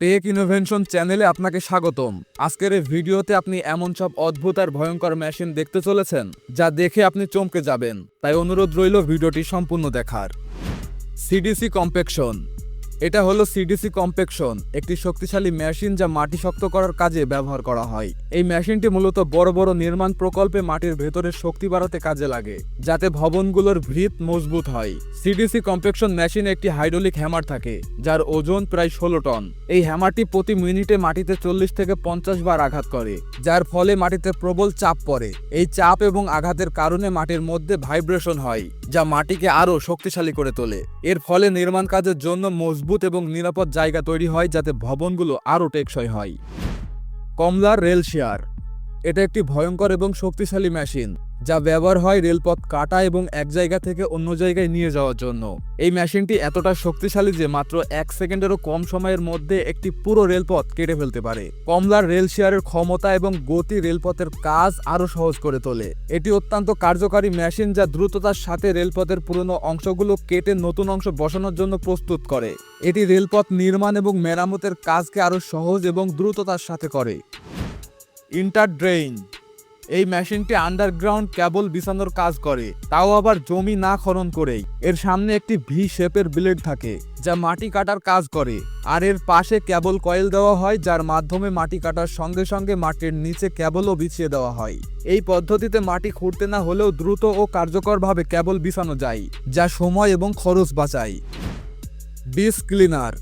Take ইনোভেনশন চ্যানেলে আপনাকে স্বাগতম। আজকের এই ভিডিওতে আপনি এমন সব অদ্ভুত আর ভয়ঙ্কর মেশিন দেখতে চলেছেন, যা দেখে আপনি চমকে যাবেন। তাই অনুরোধ রইল ভিডিওটি সম্পূর্ণ দেখার। সিডিসি কম্পেকশন এটা হলো সিডিসি কম্পেকশন একটি শক্তিশালী মেশিন যা মাটি শক্ত করার কাজে ব্যবহার করা হয়। এই মেশিনটি মূলত বড় বড় নির্মাণ প্রকল্পে মাটির ভেতরে শক্তি বাড়াতে কাজে লাগে, যাতে ভবনগুলোর ভিত মজবুত হয়। সিডিসি কম্পেকশন মেশিনে একটি হাইড্রোলিক হ্যামার থাকে, যার ওজন প্রায় ষোলো টন। এই হ্যামারটি প্রতি মিনিটে মাটিতে চল্লিশ থেকে পঞ্চাশ বার আঘাত করে, যার ফলে মাটিতে প্রবল চাপ পড়ে। এই চাপ এবং আঘাতের কারণে মাটির মধ্যে ভাইব্রেশন হয়, যা মাটিকে আরও শক্তিশালী করে তোলে। এর ফলে নির্মাণ কাজের জন্য মজবুত এবং নিরাপদ জায়গা তৈরি হয় যাতে ভবনগুলো আরও টেকসই হয়। কমলার রেল শেয়ার। এটা একটি ভয়ঙ্কর এবং শক্তিশালী মেশিন। যা ব্যবহার হয় রেলপথ কাটা এবং এক জায়গা থেকে অন্য জায়গায় নিয়ে যাওয়ার জন্য। এই মেশিনটি এতটা শক্তিশালী যে মাত্র এক সেকেন্ডেরও কম সময়ের মধ্যে একটি পুরো রেলপথ কেটে ফেলতে পারে। কমলার রেল শেয়ারের ক্ষমতা এবং গতি রেলপথের কাজ আরও সহজ করে তোলে। এটি অত্যন্ত কার্যকারী মেশিন যা দ্রুততার সাথে রেলপথের পুরনো অংশগুলো কেটে নতুন অংশ বসানোর জন্য প্রস্তুত করে। এটি রেলপথ নির্মাণ এবং মেরামতের কাজকে আরও সহজ এবং দ্রুততার সাথে করে। ইন্টারড্রেইন এই মেশিনটি আন্ডারগ্রাউন্ড কেবল বিছানোর কাজ করে, তাও আবার জমি না খনন করেই। এর সামনে একটি ভি শেপের ব্লেড থাকে, যা মাটি কাটার কাজ করে, আর এর পাশে কেবল কয়েল দেওয়া হয়, যার মাধ্যমে মাটি কাটার সঙ্গে সঙ্গে মাটির নিচে কেবলও বিছিয়ে দেওয়া হয়। এই পদ্ধতিতে মাটি খুঁড়তে না হলেও দ্রুত ও কার্যকরভাবে কেবল বিছানো যায়, যা সময় এবং খরচ বাঁচায়। বিস ক্লিনার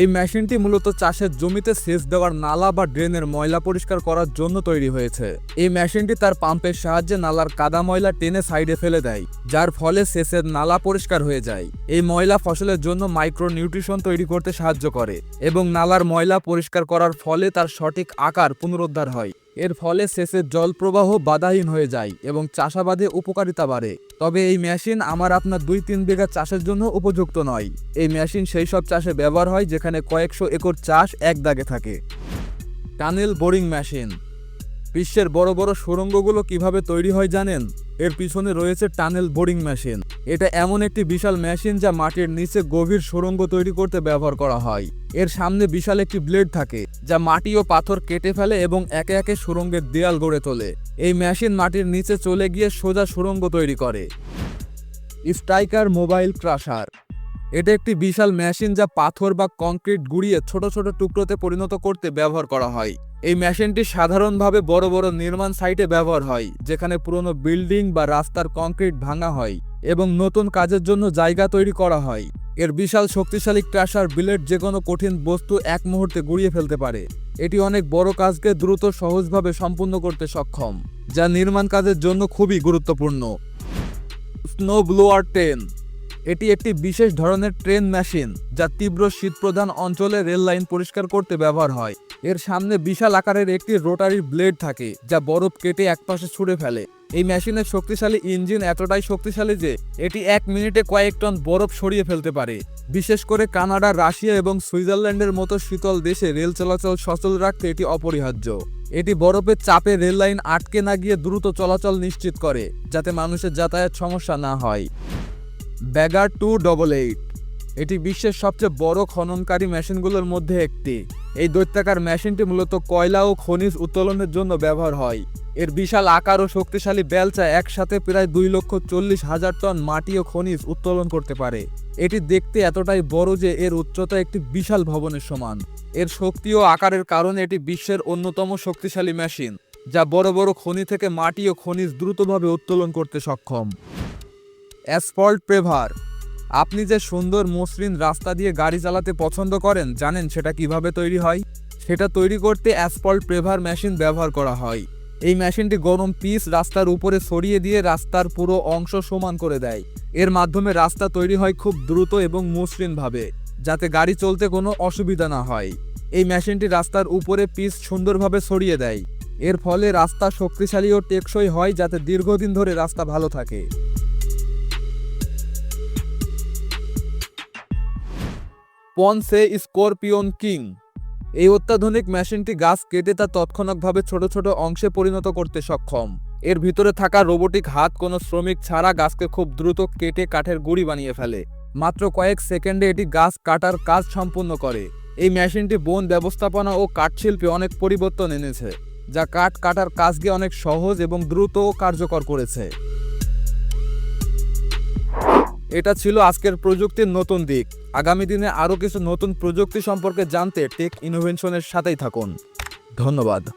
এই মেশিনটি মূলত চাষের জমিতে সেচ দেওয়ার নালা বা ড্রেনের ময়লা পরিষ্কার করার জন্য তৈরি হয়েছে। এই মেশিনটি তার পাম্পের সাহায্যে নালার কাদা ময়লা টেনে সাইডে ফেলে দেয়, যার ফলে সেচের নালা পরিষ্কার হয়ে যায়। এই ময়লা ফসলের জন্য মাইক্রো নিউট্রিশন তৈরি করতে সাহায্য করে এবং নালার ময়লা পরিষ্কার করার ফলে তার সঠিক আকার পুনরুদ্ধার হয়। এর ফলে সেচের জল প্রবাহ বাধাহীন হয়ে যায় এবং চাষাবাদে উপকারিতা বাড়ে। তবে এই মেশিন আমার আপনার দুই তিন বিঘা চাষের জন্য উপযুক্ত নয়। এই মেশিন সেই সব চাষে ব্যবহার হয় যেখানে কয়েকশো একর চাষ এক দাগে থাকে। টানেল বোরিং মেশিন বিশ্বের বড় বড় সুড়ঙ্গগুলো কীভাবে তৈরি হয় জানেন? এর পিছনে রয়েছে টানেল বোরিং মেশিন। এটা এমন একটি বিশাল মেশিন যা মাটির নিচে গভীর সুড়ঙ্গ তৈরি করতে ব্যবহার করা হয়। এর সামনে বিশাল একটি ব্লেড থাকে, যা মাটি ও পাথর কেটে ফেলে এবং একে একে সুড়ঙ্গের দেয়াল গড়ে তোলে। এই মেশিন মাটির নিচে চলে গিয়ে সোজা সুড়ঙ্গ তৈরি করে। Striker mobile crusher. এটা একটি বিশাল মেশিন যা পাথর বা কংক্রিট গুঁড়িয়ে ছোট ছোট টুকরোতে পরিণত করতে ব্যবহার করা হয়। এই মেশিনটি সাধারণভাবে বড় বড় নির্মাণ সাইটে ব্যবহার হয়, যেখানে পুরনো বিল্ডিং বা রাস্তার কংক্রিট ভাঙা হয় এবং নতুন কাজের জন্য জায়গা তৈরি করা হয়। এর বিশাল শক্তিশালী ক্রাশার বিলেট যে কোনো কঠিন বস্তু এক মুহূর্তে গুঁড়িয়ে ফেলতে পারে। এটি অনেক বড় কাজকে দ্রুত সহজভাবে সম্পূর্ণ করতে সক্ষম, যা নির্মাণ কাজের জন্য খুবই গুরুত্বপূর্ণ। স্নো ব্লোয়ার ট্রেন এটি একটি বিশেষ ধরনের ট্রেন মেশিন, যা তীব্র শীতপ্রধান অঞ্চলে রেল লাইন পরিষ্কার করতে ব্যবহার হয়। এর সামনে বিশাল আকারের একটি রোটারি ব্লেড থাকে, যা বরফ কেটে একপাশে ছুঁড়ে ফেলে। এই মেশিনের শক্তিশালী ইঞ্জিন এতটাই শক্তিশালী যে, এটি এক মিনিটে কয়েক টন বরফ সরিয়ে ফেলতে পারে। বিশেষ করে কানাডা, রাশিয়া এবং সুইজারল্যান্ডের মতো শীতল দেশে রেল চলাচল সচল রাখতে এটি অপরিহার্য। এটি বরফের চাপে রেল লাইন আটকে না গিয়ে দ্রুত চলাচল নিশ্চিত করে, যাতে মানুষের যাতায়াত সমস্যা না হয়। ব্যাগার টু ডবল এইট এটি বিশ্বের সবচেয়ে বড় খননকারী মেশিনগুলোর মধ্যে একটি। এই দৈত্যাকার মেশিনটি মূলত কয়লা ও খনিজ উত্তোলনের জন্য ব্যবহার হয়। এর বিশাল আকার ও শক্তিশালী বেলচা একসাথে প্রায় দুই লক্ষ চল্লিশ হাজার টন মাটি ও খনিজ উত্তোলন করতে পারে। এটি দেখতে এতটাই বড় যে এর উচ্চতা একটি বিশাল ভবনের সমান। এর শক্তি ও আকারের কারণে এটি বিশ্বের অন্যতম শক্তিশালী মেশিন, যা বড় বড় খনি থেকে মাটি ও খনিজ দ্রুতভাবে উত্তোলন করতে সক্ষম। অ্যাসফল্ট প্রেভার আপনি যে সুন্দর মসৃণ রাস্তা দিয়ে গাড়ি চালাতে পছন্দ করেন, জানেন সেটা কীভাবে তৈরি হয়? সেটা তৈরি করতে অ্যাসফল্ট প্রেভার মেশিন ব্যবহার করা হয়। এই মেশিনটি গরম পিস রাস্তার উপরে সরিয়ে দিয়ে রাস্তার পুরো অংশ সমান করে দেয়। এর মাধ্যমে রাস্তা তৈরি হয় খুব দ্রুত এবং মসৃণভাবে, যাতে গাড়ি চলতে কোনো অসুবিধা না হয়। এই মেশিনটি রাস্তার উপরে পিস সুন্দরভাবে সরিয়ে দেয়। এর ফলে রাস্তা শক্তিশালী ও টেকসই হয়, যাতে দীর্ঘদিন ধরে রাস্তা ভালো থাকে। Ponsse Scorpion King. এই অত্যাধুনিক মেশিনটি গাছ কেটে তা তৎক্ষণাৎভাবে ছোট ছোট অংশে পরিণত করতে সক্ষম। এর ভিতরে থাকা রোবোটিক হাত কোনো শ্রমিক ছাড়া গাছকে খুব দ্রুত কেটে কাঠের গুঁড়ি বানিয়ে ফেলে। মাত্র কয়েক সেকেন্ডে এটি গাছ কাটার কাজ সম্পূর্ণ করে। এই মেশিনটি বন ব্যবস্থাপনা ও কাঠশিল্পে অনেক পরিবর্তন এনেছে, যা কাঠ কাটার কাজকে অনেক সহজ এবং দ্রুত কার্যকর করেছে। এটা ছিল আজকের প্রযুক্তির নতুন দিক। আগামী দিনে আরও কিছু নতুন প্রযুক্তি সম্পর্কে জানতে টেক ইনোভেনশনের সাথেই থাকুন। ধন্যবাদ।